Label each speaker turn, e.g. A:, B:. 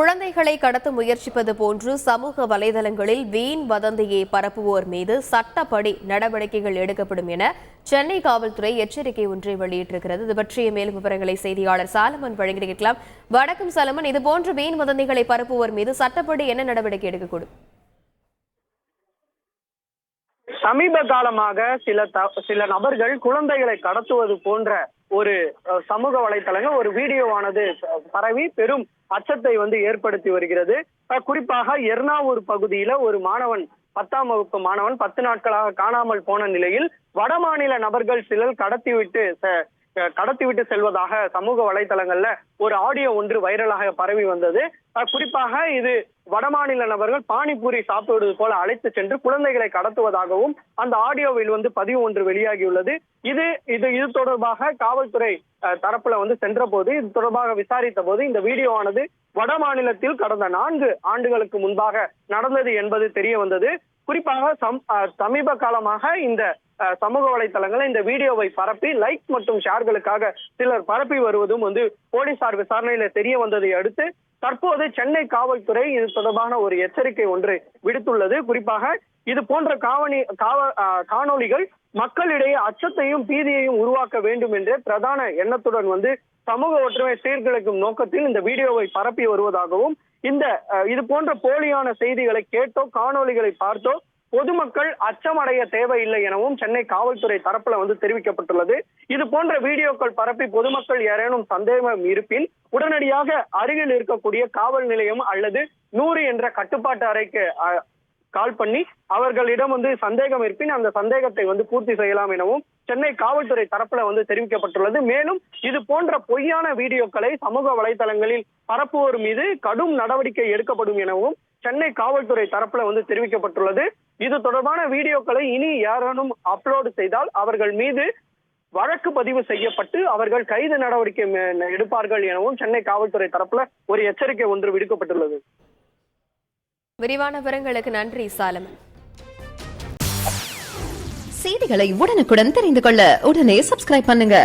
A: குழந்தைகளை கடத்த முயற்சிப்பது போன்று சமூக வலைதளங்களில் வீண் வதந்தியை பரப்புவோர் மீது சட்டப்படி நடவடிக்கைகள் எடுக்கப்படும் என சென்னை காவல்துறை எச்சரிக்கை ஒன்றை வெளியிட்டிருக்கிறது. இது பற்றிய மேலும் விவரங்களை செய்தியாளர் சாலமன் வழங்கி கேட்கலாம். வணக்கம் சாலமன். இதுபோன்று வீண் வதந்திகளை பரப்புவோர் மீது சட்டப்படி என்ன நடவடிக்கை எடுக்கக்கூடும்?
B: சமீப காலமாக சில சில நபர்கள் குழந்தைகளை கடத்துவது போன்ற ஒரு சமூக வலைத்தளங்கள் ஒரு வீடியோவானது பரவி பெரும் அச்சத்தை வந்து ஏற்படுத்தி வருகிறது. குறிப்பாக எர்ணாவூர் பகுதியில ஒரு மாணவன் பத்தாம் வகுப்பு மாணவன் பத்து நாட்களாக காணாமல் போன நிலையில் வடமாநில நபர்கள் சிலர் கடத்திவிட்டு கடத்திவிட்டு செல்வதாக சமூக வலைதளங்கள்ல ஒரு ஆடியோ ஒன்று வைரலாக பரவி வந்தது. குறிப்பாக இது வடமாநில நபர்கள் பானிபூரி சாப்பிடுவது போல அழைத்து சென்று குழந்தைகளை கடத்துவதாகவும் அந்த ஆடியோவில் வந்து பதிவு ஒன்று வெளியாகியுள்ளது. இது இது இது தொடர்பாக காவல்துறை அஹ், தரப்புல வந்து சென்ற போது இது தொடர்பாக விசாரித்த போது இந்த வீடியோவானது வட மாநிலத்தில் கடந்த நான்கு ஆண்டுகளுக்கு முன்பாக நடந்தது என்பது தெரிய வந்தது. குறிப்பாக சம்- அஹ், சமீப காலமாக இந்த சமூக வலைதளங்களில் இந்த வீடியோவை பரப்பி லைக் மற்றும் ஷேர்களுக்காக சிலர் பரப்பி வருவதும் வந்து போலீசார் விசாரணையில தெரிய வந்ததை அடுத்து தற்போது சென்னை காவல்துறை இது தொடர்பான ஒரு எச்சரிக்கை ஒன்று விடுத்துள்ளது. குறிப்பாக இது போன்ற காவணி காவ காணொலிகள் காணொளிகள் மக்களிடையே அச்சத்தையும் பீதியையும் உருவாக்க வேண்டும் என்ற பிரதான எண்ணத்துடன் வந்து சமூக ஒற்றுமை சீர்குலைக்கும் நோக்கத்தில் இந்த வீடியோவை பரப்பி வருவதாகவும் இந்த அஹ், இது போன்ற போலியான செய்திகளை கேட்டோ காணொளிகளை பார்த்தோ பொதுமக்கள் அச்சமடைய தேவையில்லை எனவும் சென்னை காவல்துறை தரப்புல வந்து தெரிவிக்கப்பட்டுள்ளது. இது போன்ற வீடியோக்கள் பரப்பி பொதுமக்கள் யாரேனும் சந்தேகம் இருப்பின் உடனடியாக அருகில் இருக்கக்கூடிய காவல் நிலையம் அல்லது நூறு என்ற கட்டுப்பாட்டு அறைக்கு கால் பண்ணி அவர்களிடம் வந்து சந்தேகம் இருப்பின் அந்த சந்தேகத்தை வந்து பூர்த்தி செய்யலாம் எனவும் சென்னை காவல்துறை தரப்புல வந்து தெரிவிக்கப்பட்டுள்ளது. மேலும் இது போன்ற பொய்யான வீடியோக்களை சமூக வலைதளங்களில் பரப்புவோர் மீது கடும் நடவடிக்கை எடுக்கப்படும் எனவும் சென்னை காவல்துறை தரப்புல வந்து தெரிவிக்கப்பட்டுள்ளது. இது தொடர்பான வீடியோக்களை இனி யாரேனும் அப்லோடு செய்தால் அவர்கள் மீது வழக்கு பதிவு செய்யப்பட்டு அவர்கள் கைது நடவடிக்கை எடுப்பார்கள் எனவும் சென்னை காவல்துறை தரப்புல ஒரு எச்சரிக்கை ஒன்று விடுக்கப்பட்டுள்ளது.
A: விரிவான விவரங்களுக்கு நன்றி சாலமன்.
C: செய்திகளை உடனுக்குடன் தெரிந்து கொள்ள உடனே சப்ஸ்கிரைப் பண்ணுங்க.